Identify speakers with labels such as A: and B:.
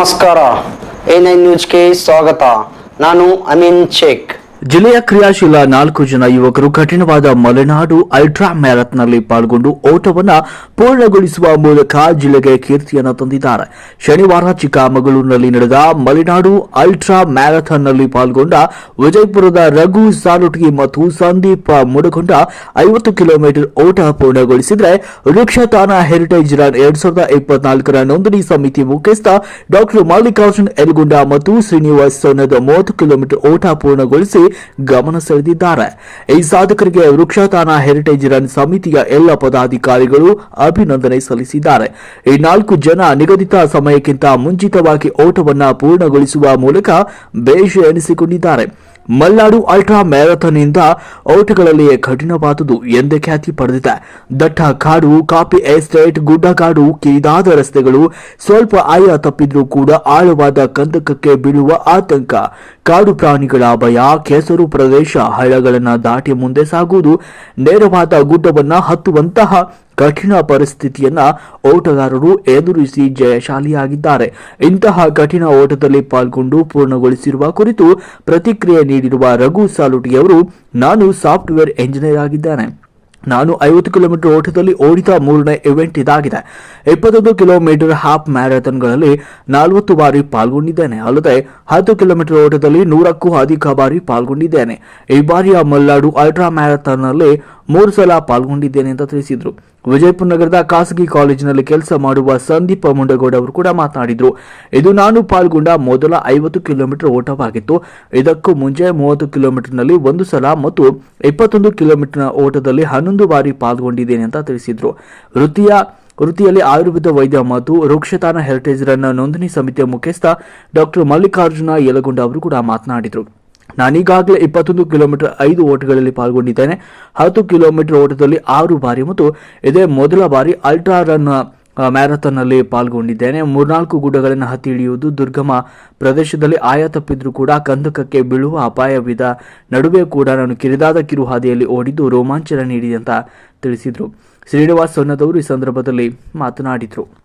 A: ನಮಸ್ಕಾರ A nine ನ್ಯೂಸ್ಗೆ ಸ್ವಾಗತ ನಾನು ಅಮೀನ್ ಶೇಖ್
B: ಜಿಲ್ಲೆಯ ಕ್ರಿಯಾಶೀಲ ನಾಲ್ಕು ಜನ ಯುವಕರು ಕಠಿಣವಾದ ಮಲೆನಾಡು ಅಲ್ಟ್ರಾ ಮ್ಯಾರಥಾನ್ನಲ್ಲಿ ಪಾಲ್ಗೊಂಡು ಓಟವನ್ನು ಪೂರ್ಣಗೊಳಿಸುವ ಮೂಲಕ ಜಿಲ್ಲೆಗೆ ಕೀರ್ತಿಯನ್ನು ತಂದಿದ್ದಾರೆ. ಶನಿವಾರ ಚಿಕ್ಕಮಗಳೂರಿನಲ್ಲಿ ನಡೆದ ಮಲೆನಾಡು ಅಲ್ಟ್ರಾ ಮ್ಯಾರಥಾನ್ನಲ್ಲಿ ಪಾಲ್ಗೊಂಡ ವಿಜಯಪುರದ ರಘು, ಸಾಲುಟ್ಗಿ ಮತ್ತು ಸಂದೀಪ್ ಮುಡಗೊಂಡ ಐವತ್ತು ಕಿಲೋಮೀಟರ್ ಓಟ ಪೂರ್ಣಗೊಳಿಸಿದರೆ ವೃಕ್ಷತಾನ ಹೆರಿಟೇಜ್ ರನ್ ಎರಡ್ ಸಾವಿರದ ಇಪ್ಪತ್ನಾಲ್ಕರ ನೋಂದಣಿ ಸಮಿತಿ ಮುಖ್ಯಸ್ಥ ಡಾಕ್ಟರ್ ಮಲ್ಲಿಕಾರ್ಜುನ್ ಎಲ್ಗುಂಡ ಮತ್ತು ಶ್ರೀನಿವಾಸ್ ಸೋನದ ಮೂವತ್ತು ಕಿಲೋಮೀಟರ್ ಓಟ ಪೂರ್ಣಗೊಳಿಸಿ ಗಮನ ಸೆಳೆದಿದ್ದಾರೆ. ಈ ಸಾಧಕರಿಗೆ ವೃಕ್ಷತಾನ ಹೆರಿಟೇಜ್ ರನ್ ಸಮಿತಿಯ ಎಲ್ಲ ಪದಾಧಿಕಾರಿಗಳು ಅಭಿನಂದನೆ ಸಲ್ಲಿಸಿದ್ದಾರೆ. ಈ ನಾಲ್ಕು ಜನ ನಿಗದಿತ ಸಮಯಕ್ಕಿಂತ ಮುಂಚಿತವಾಗಿ ಓಟವನ್ನು ಪೂರ್ಣಗೊಳಿಸುವ ಮೂಲಕ ಬೇಷ ಎನಿಸಿಕೊಂಡಿದ್ದಾರೆ. ಮಲ್ನಾಡು ಅಲ್ಟ್ರಾ ಮ್ಯಾರಥಾನ್ನಿಂದ ಔಟ್ಗಳಲ್ಲಿಯೇ ಕಠಿಣವಾದುದು ಎಂದೇ ಖ್ಯಾತಿ ಪಡೆದಿದೆ. ದಟ್ಟ ಕಾಡು ಕಾಪಿ ಎಸ್ಟೇಟ್, ಗುಡ್ಡಗಾಡು, ಕಿರಿದಾದ ರಸ್ತೆಗಳು ಸ್ವಲ್ಪ ಆಯ ತಪ್ಪಿದ್ರೂ ಕೂಡ ಆಳವಾದ ಕಂದಕಕ್ಕೆ ಬೀಳುವ ಆತಂಕ. ಕಾಡು ಪ್ರಾಣಿಗಳ ಭಯ, ಕೆಸರು ಪ್ರದೇಶ ಹಳ್ಳಗಳನ್ನು ದಾಟಿ ಮುಂದೆ ಸಾಗುವುದು, ನೇರವಾದ ಗುಡ್ಡವನ್ನು ಹತ್ತುವಂತಹ ಕಠಿಣ ಪರಿಸ್ಥಿತಿಯನ್ನ ಓಟಗಾರರು ಎದುರಿಸಿ ಜಯಶಾಲಿಯಾಗಿದ್ದಾರೆ. ಇಂತಹ ಕಠಿಣ ಓಟದಲ್ಲಿ ಪಾಲ್ಗೊಂಡು ಪೂರ್ಣಗೊಳಿಸಿರುವ ಕುರಿತು ಪ್ರತಿಕ್ರಿಯೆ ನೀಡಿರುವ ರಘು ಸಾಲುಟಿಯವರು, ನಾನು ಸಾಫ್ಟ್ವೇರ್ ಎಂಜಿನಿಯರ್ ಆಗಿದ್ದೇನೆ. ನಾನು ಐವತ್ತು ಕಿಲೋಮೀಟರ್ ಓಟದಲ್ಲಿ ಓಡಿದ ಮೂರನೇ ಇವೆಂಟ್ ಇದಾಗಿದೆ. ಇಪ್ಪತ್ತೊಂದು ಕಿಲೋಮೀಟರ್ ಹಾಫ್ ಮ್ಯಾರಥಾನ್ಗಳಲ್ಲಿ ನಲವತ್ತು ಬಾರಿ ಪಾಲ್ಗೊಂಡಿದ್ದೇನೆ. ಅಲ್ಲದೆ, ಹತ್ತು ಕಿಲೋಮೀಟರ್ ಓಟದಲ್ಲಿ ನೂರಕ್ಕೂ ಅಧಿಕ ಬಾರಿ ಪಾಲ್ಗೊಂಡಿದ್ದೇನೆ. ಈ ಬಾರಿಯ ಮಲ್ನಾಡು ಅಲ್ಟ್ರಾ ಮ್ಯಾರಥಾನ್ನಲ್ಲಿ ಮೂರು ಸಲ ಪಾಲ್ಗೊಂಡಿದ್ದೇನೆ ಅಂತ ತಿಳಿಸಿದರು. ವಿಜಯಪುರ ನಗರದ ಖಾಸಗಿ ಕಾಲೇಜಿನಲ್ಲಿ ಕೆಲಸ ಮಾಡುವ ಸಂದೀಪ ಮುಂಡಗೌಡ ಅವರು ಕೂಡ ಮಾತನಾಡಿದರು. ಇದು ನಾನು ಪಾಲ್ಗೊಂಡ ಮೊದಲ ಐವತ್ತು ಕಿಲೋಮೀಟರ್ ಓಟವಾಗಿತ್ತು. ಇದಕ್ಕೂ ಮುಂಚೆ ಮೂವತ್ತು ಕಿಲೋಮೀಟರ್ನಲ್ಲಿ ಒಂದು ಸಲ ಮತ್ತು ಇಪ್ಪತ್ತೊಂದು ಕಿಲೋಮೀಟರ್ ಓಟದಲ್ಲಿ ಹನ್ನೊಂದು ಬಾರಿ ಪಾಲ್ಗೊಂಡಿದ್ದೇನೆ ಅಂತ ತಿಳಿಸಿದರು. ವೃತ್ತಿಯ, ವೃತ್ತಿಯಲ್ಲಿ ಆಯುರ್ವೇದ ವೈದ್ಯ ಮತ್ತು ವೃಕ್ಷತಾನ ಹೆರಿಟೇಜ್ ರನ್ನ ನೋಂದಣಿ ಸಮಿತಿಯ ಮುಖ್ಯಸ್ಥ ಡಾಕ್ಟರ್ ಮಲ್ಲಿಕಾರ್ಜುನ ಯಲಗುಂಡ ಅವರು ಕೂಡ ಮಾತನಾಡಿದರು. ನಾನೀಗಾಗಲೇ ಇಪ್ಪತ್ತೊಂದು ಕಿಲೋಮೀಟರ್ ಐದು ಓಟಗಳಲ್ಲಿ ಪಾಲ್ಗೊಂಡಿದ್ದೇನೆ. ಹತ್ತು ಕಿಲೋಮೀಟರ್ ಓಟದಲ್ಲಿ ಆರು ಬಾರಿ ಮತ್ತು ಇದೇ ಮೊದಲ ಬಾರಿ ಅಲ್ಟ್ರಾ ರನ್ ಮ್ಯಾರಥಾನ್ನಲ್ಲಿ ಪಾಲ್ಗೊಂಡಿದ್ದೇನೆ. ಮೂರ್ನಾಲ್ಕು ಗುಡ್ಡಗಳನ್ನು ಹತ್ತಿ ಇಳಿಯುವುದು ದುರ್ಗಮ ಪ್ರದೇಶದಲ್ಲಿ ಆಯ ತಪ್ಪಿದ್ರೂ ಕೂಡ ಕಂದಕಕ್ಕೆ ಬೀಳುವ ಅಪಾಯವಿದ ನಡುವೆ ಕೂಡ ನಾನು ಕಿರಿದಾದ ಕಿರುಹಾದಿಯಲ್ಲಿ ಓಡಿದ್ದು ರೋಮಾಂಚನ ನೀಡಿದೆ ಅಂತ ತಿಳಿಸಿದರು. ಶ್ರೀನಿವಾಸ್ ಸೊನ್ನದವರು ಈ ಸಂದರ್ಭದಲ್ಲಿ ಮಾತನಾಡಿದರು.